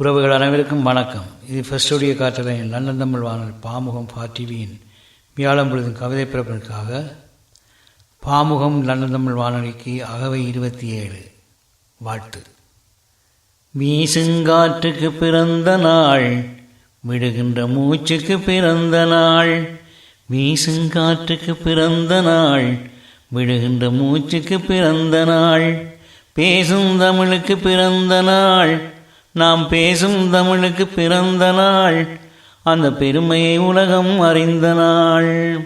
உறவுகள் அனைவருக்கும் வணக்கம். இது ஃபஸ்டுடைய காற்றலையின் லண்டன் தமிழ் வானல் பாமுகம் பா டிவியின் வியாழம் பொழுதும் கவிதை பிறப்பிற்காக பாமுகம் லண்டன் தமிழ் வானொலிக்கு அகவை இருபத்தி ஏழு வாழ்த்து. வீசுங்காற்றுக்கு பிறந்த நாள் விடுகின்ற மூச்சுக்கு பிறந்த நாள் வீசுங்காற்றுக்கு பிறந்த நாள் விடுகின்ற மூச்சுக்கு பிறந்த நாள் பேசும் தமிழுக்கு பிறந்த நாள் நாம் பேசும் தமிழுக்கு பிறந்த நாள் அந்த பெருமையை உலகம் அறிந்த நாள்.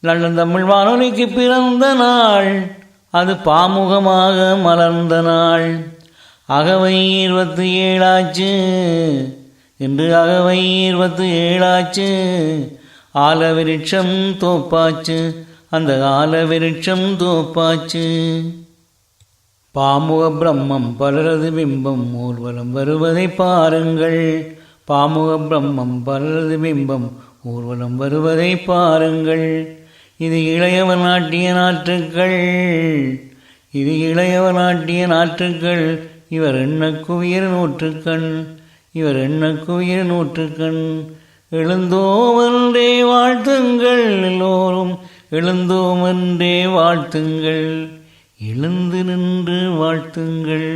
லண்டன் தமிழ் வானொலிக்கு பிறந்த நாள் அது பாமுகமாக மலர்ந்த நாள். அகவை இருபத்தி ஏழாச்சு இன்று அகவை இருபத்தி ஏழாச்சு ஆலவிருட்சம் தோப்பாச்சு அந்த ஆலவிருட்சம் தோப்பாச்சு. பாமுக பிரம்மம் பலரது பிம்பம் ஊர்வலம் வருவதை பாருங்கள். பாமுக பிரம்மம் பலரது பிம்பம் ஊர்வலம் வருவதை பாருங்கள். இது இளையவர் நாட்டிய நாற்றுக்கள். இது இளையவர் நாட்டிய நாற்றுக்கள். இவர் எண்ணக்குவியர் நூற்றுக்கண்? இவர் எண்ணக்குவியர் நூற்றுக்கண்? எழுந்தோமென்றே வாழ்த்துங்கள் எல்லோரும். எழுந்தோமென்றே வாழ்த்துங்கள். எழுந்து நின்று வாழ்த்துங்கள்.